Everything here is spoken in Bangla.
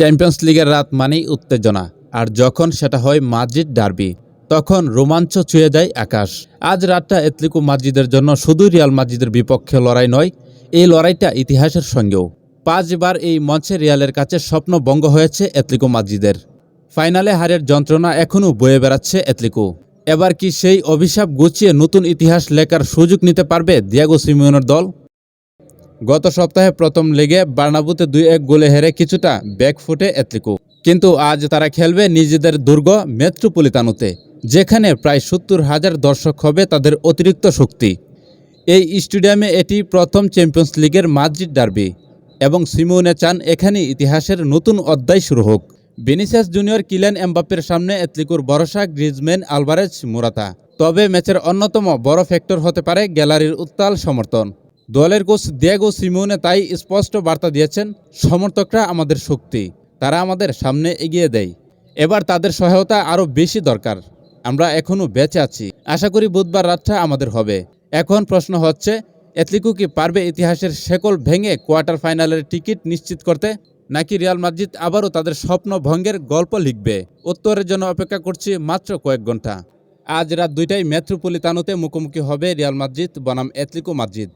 চ্যাম্পিয়ন্স লিগের রাত মানেই উত্তেজনা। আর যখন সেটা হয় মাদ্রিদ ডার্বি, তখন রোমাঞ্চ ছুঁয়ে যায় আকাশ। আজ রাতটা এতলিকো মাদ্রিদের জন্য শুধু রিয়াল মাদ্রিদের বিপক্ষে লড়াই নয়, এই লড়াইটা ইতিহাসের সঙ্গেও। পাঁচবার এই মঞ্চে রিয়ালের কাছে স্বপ্ন ভঙ্গ হয়েছে এতলিকো মাদ্রিদের। ফাইনালে হারের যন্ত্রণা এখনও বয়ে বেড়াচ্ছে এতলিকো এবার কি সেই অভিশাপ গুছিয়ে নতুন ইতিহাস লেখার সুযোগ নিতে পারবে দিয়াগো সিমিওনের দল? গত সপ্তাহে প্রথম লেগে বার্নাবুতে দুই এক গোলে হেরে কিছুটা ব্যাক ফুটে এতলিকো কিন্তু আজ তারা খেলবে নিজেদের দুর্গ মেট্রোপলিতানোতে, যেখানে প্রায় সত্তর হাজার দর্শক হবে তাদের অতিরিক্ত শক্তি। এই স্টেডিয়ামে এটি প্রথম চ্যাম্পিয়ন্স লিগের মাদ্রিদ ডার্বি এবং সিমোনে চান এখানে ইতিহাসের নতুন অধ্যায় শুরু হোক। বেনিসিয়াস জুনিয়র কিলেন এমবাপ্পের সামনে এতলিকুর ভরসা গ্রিজম্যান আলভারেজ মুরাতা। তবে ম্যাচের অন্যতম বড় ফ্যাক্টর হতে পারে গ্যালারির উত্তাল সমর্থন। দলের কোচ দিয়াগো সিমোনে তাই স্পষ্ট বার্তা দিয়েছেন, সমর্থকরা আমাদের শক্তি, তারা আমাদের সামনে এগিয়ে দেয়। এবার তাদের সহায়তা আরও বেশি দরকার। আমরা এখনও বেঁচে আছি। আশা করি বুধবার রাতটা আমাদের হবে। এখন প্রশ্ন হচ্ছে এতলিকু কি পারবে ইতিহাসের শেকল ভেঙে কোয়ার্টার ফাইনালের টিকিট নিশ্চিত করতে? নাকি রিয়াল মাদ্রিদ আবারও তাদের স্বপ্ন ভঙ্গের গল্প লিখবে? উত্তরের জন্য অপেক্ষা করছি মাত্র কয়েক ঘণ্টা আজ রাত দুইটায় মেট্রোপলিতানোতে মুখোমুখি হবে রিয়াল মাদ্রিদ, বনাম এতলিকো মাদ্রিদ।